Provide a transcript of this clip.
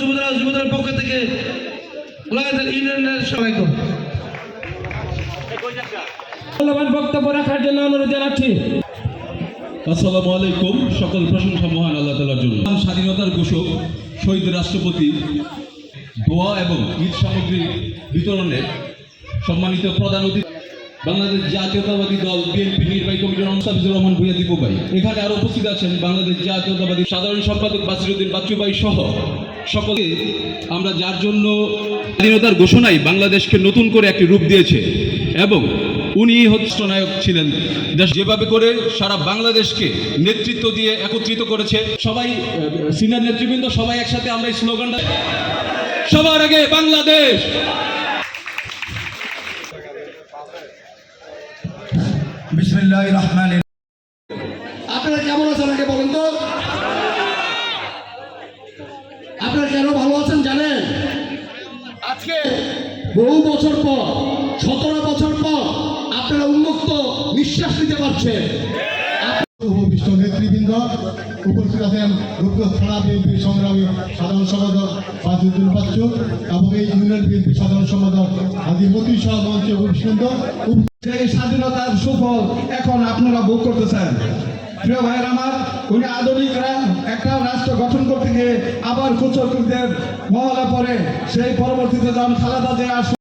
যুবদল যুবদলের পক্ষ থেকে গোলাঘাট ইউনিয়নের সবাই মূল্যবান বক্তব্য রাখার জন্য অনুরোধ জানাচ্ছি। আসসালামু আলাইকুম। সকল প্রশংসা মহান আল্লাহ তালার জন্য। স্বাধীনতার ঘোষক শহীদ রাষ্ট্রপতি দোয়া এবং ঈদ সামগ্রী বিতরণের সম্মানিত প্রধান অতিথি বাংলাদেশ জাতীয়তাবাদী দল বিএনপি নির্বাহী কমিটির মুস্তাফিজুর রহমান ভূঁইয়া দীপু ভাই। এখানে আরও উপস্থিত আছেন বাংলাদেশ জাতীয়তাবাদী সাধারণ সম্পাদক বাসিরুদ্দিন বাচ্চু ভাই সহ সকলে আমরা যার জন্য স্বাধীনতার ঘোষণায় বাংলাদেশকে নতুন করে একটি রূপ দিয়েছে এবং উনি হচ্ছে নায়ক ছিলেন যেভাবে করে সারা বাংলাদেশকে নেতৃত্ব দিয়ে একত্রিত করেছে। সবাই সিনিয়র নেতৃবৃন্দ সবাই একসাথে আমরা এই স্লোগানটা সবার আগে বাংলাদেশ! আপনারা কেমন আছেন আগে বলেন তো? আজকে বহু বছর পর সতেরো বছর পর আপনারা উন্মুক্ত নিঃশ্বাস নিতে পারছেন। উপবিষ্ট নেতৃবৃন্দ উপস্থিত আছেন রূপগঞ্জ থানা বিএনপি সংগ্রামী সাধারণ সম্পাদক বাজুদ্দিন বাচ্চু এবং এই ইউনিয়ন বিএনপি সাধারণ সম্পাদক হাজি মতি সহ মঞ্চে উপস্থিত। সেই স্বাধীনতার সুফল এখন আপনারা ভোগ করতেছেন। প্রিয় ভাইয়ের আমার, উনি আধুনিক একটা রাষ্ট্র গঠন করতে গিয়ে আবার কুচকদের মহলে পরে সেই পরবর্তীতে যখন খালেদা জিয়া